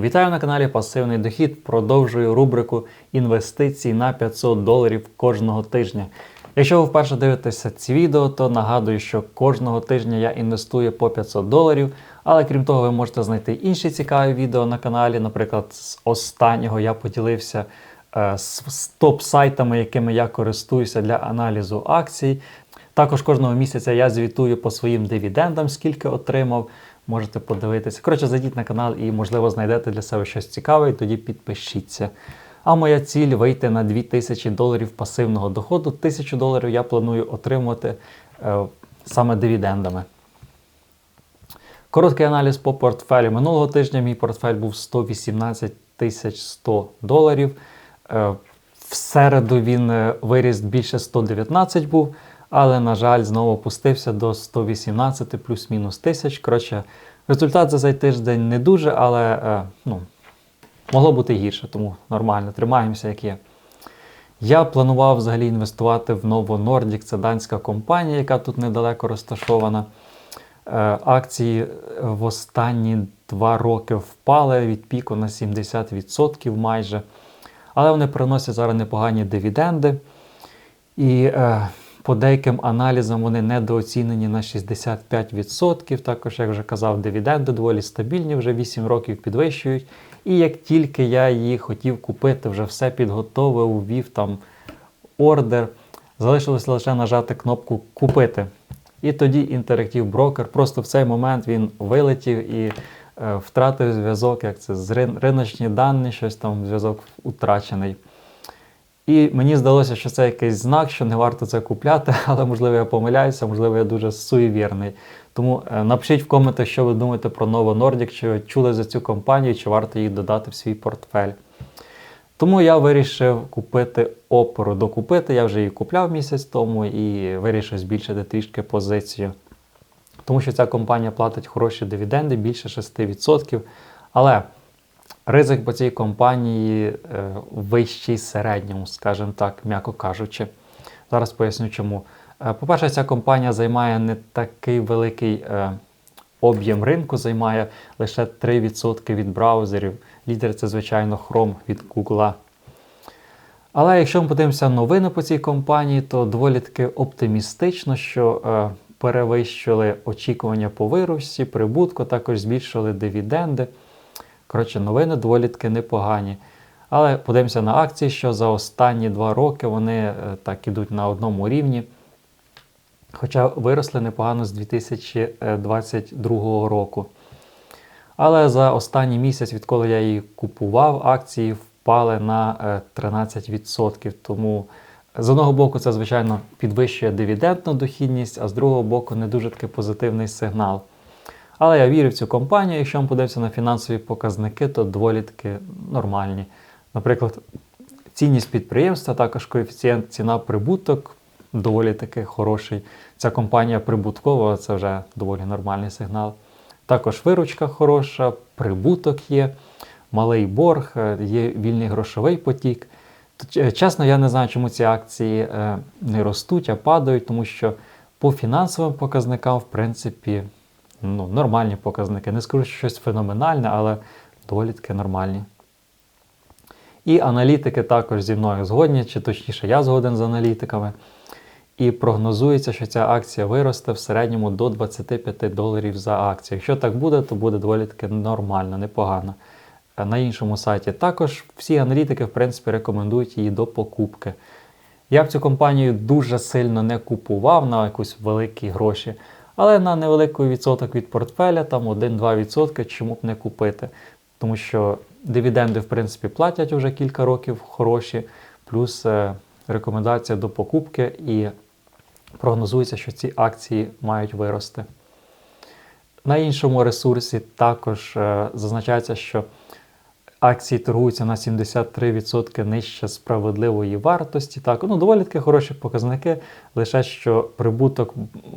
Вітаю на каналі Пасивний Дохід. Продовжую рубрику інвестицій на 500 доларів кожного тижня. Якщо ви вперше дивитеся ці відео, то нагадую, що кожного тижня я інвестую по 500 доларів. Але крім того, ви можете знайти інші цікаві відео на каналі. Наприклад, з останнього я поділився е, з топ-сайтами, якими я користуюся для аналізу акцій. Також кожного місяця я звітую по своїм дивідендам, скільки отримав. Можете подивитися. Коротше, зайдіть на канал і, можливо, знайдете для себе щось цікаве, і тоді підпишіться. А моя ціль вийти на 2000 доларів пасивного доходу. 1000 доларів я планую отримувати е, саме дивідендами. Короткий аналіз по портфелю. Минулого тижня мій портфель був 118 100 доларів. Е, В середу він е, виріс більше 119 був, але, на жаль, знову опустився до 118 плюс-мінус тисяч. Коротше, результат за цей тиждень не дуже, але е, ну, могло бути гірше, тому нормально, тримаємося, як є. Я планував взагалі інвестувати в Novo Nordic, це данська компанія, яка тут недалеко розташована. Е, Акції в останні два роки впали від піку на 70% майже. Але вони приносять зараз непогані дивіденди. І е, по деяким аналізам вони недооцінені на 65%. Також, як вже казав, дивіденди доволі стабільні, вже 8 років підвищують. І як тільки я її хотів купити, вже все підготовив, ввів там ордер, залишилося лише нажати кнопку Купити. І тоді Interactive Broker просто в цей момент він вилетів і е, втратив зв'язок, як це з рин- риночні дані, щось там зв'язок утрачений. І мені здалося, що це якийсь знак, що не варто це купляти, але можливо я помиляюся, можливо, я дуже суєвірний. Тому е, напишіть в коментах, що ви думаєте про Novo Nordic, чи ви чули за цю компанію, чи варто її додати в свій портфель. Тому я вирішив купити опору. Докупити, я вже її купляв місяць тому і вирішив збільшити трішки позицію. Тому що ця компанія платить хороші дивіденди, більше 6%. Але ризик по цій компанії е, вищий середньому, скажімо так, м'яко кажучи. Зараз поясню чому. Е, По-перше, ця компанія займає не такий великий е, об'єм ринку, займає лише 3% від браузерів. Лідер це, звичайно, Chrome від Google. Але якщо ми подивимося новини по цій компанії, то доволі таки оптимістично, що перевищили очікування по вирусі, прибутку, також збільшили дивіденди. Коротше, новини доволі таки непогані. Але подивимося на акції, що за останні два роки вони е, так ідуть на одному рівні. Хоча виросли непогано з 2022 року. Але за останній місяць, відколи я її купував, акції впали на е, 13%. Тому з одного боку, це, звичайно, підвищує дивідендну дохідність, а з другого боку, не дуже таки позитивний сигнал. Але я вірю в цю компанію. Якщо ми подивимося на фінансові показники, то доволі таки нормальні. Наприклад, цінність підприємства, також коефіцієнт ціна-прибуток доволі таки хороший. Ця компанія прибуткова, це вже доволі нормальний сигнал. Також виручка хороша, прибуток є, малий борг, е, є вільний грошовий потік. Е, Чесно, я не знаю, чому ці акції е, не ростуть, а падають, тому що по фінансовим показникам, в принципі, ну, нормальні показники. Не скажу, що щось феноменальне, але доволі таки нормальні. І аналітики також зі мною згодні, чи точніше, я згоден з аналітиками. І прогнозується, що ця акція виросте в середньому до 25 доларів за акцію. Якщо так буде, то буде доволі таки нормально, непогано. На іншому сайті також всі аналітики, в принципі, рекомендують її до покупки. Я б цю компанію дуже сильно не купував на якісь великі гроші, але на невеликий відсоток від портфеля, там 1-2%, чому б не купити. Тому що дивіденди, в принципі, платять вже кілька років хороші, плюс е, рекомендація до покупки і прогнозується, що ці акції мають вирости. На іншому ресурсі також е, зазначається, що акції торгуються на 73% нижче справедливої вартості. Так, ну доволі таки хороші показники. Лише що прибуток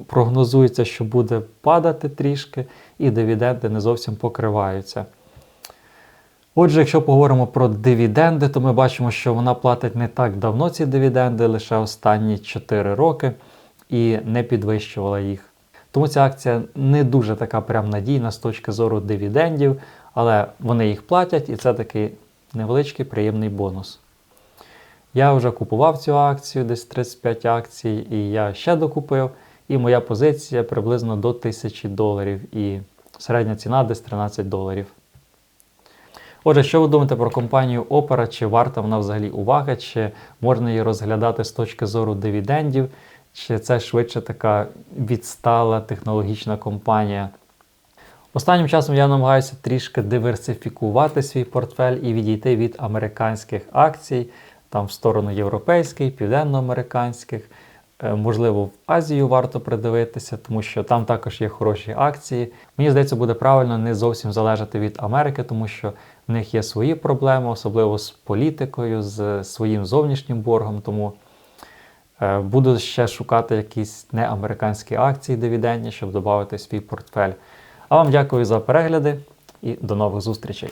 прогнозується, що буде падати трішки, і дивіденди не зовсім покриваються. Отже, якщо поговоримо про дивіденди, то ми бачимо, що вона платить не так давно ці дивіденди, лише останні 4 роки, і не підвищувала їх. Тому ця акція не дуже така прям надійна з точки зору дивідендів, але вони їх платять, і це такий невеличкий приємний бонус. Я вже купував цю акцію, десь 35 акцій, і я ще докупив. І моя позиція приблизно до 1000 доларів. І середня ціна десь 13 доларів. Отже, що ви думаєте про компанію Opera? Чи варта вона взагалі уваги, чи можна її розглядати з точки зору дивідендів, чи це швидше така відстала технологічна компанія? Останнім часом я намагаюся трішки диверсифікувати свій портфель і відійти від американських акцій, там в сторону європейських, південноамериканських. Е, Можливо, в Азію варто придивитися, тому що там також є хороші акції. Мені здається, буде правильно не зовсім залежати від Америки, тому що в них є свої проблеми, особливо з політикою, з своїм зовнішнім боргом. Тому е, буду ще шукати якісь неамериканські акції дивідендні, щоб додати свій портфель. А вам дякую за перегляди і до нових зустрічей.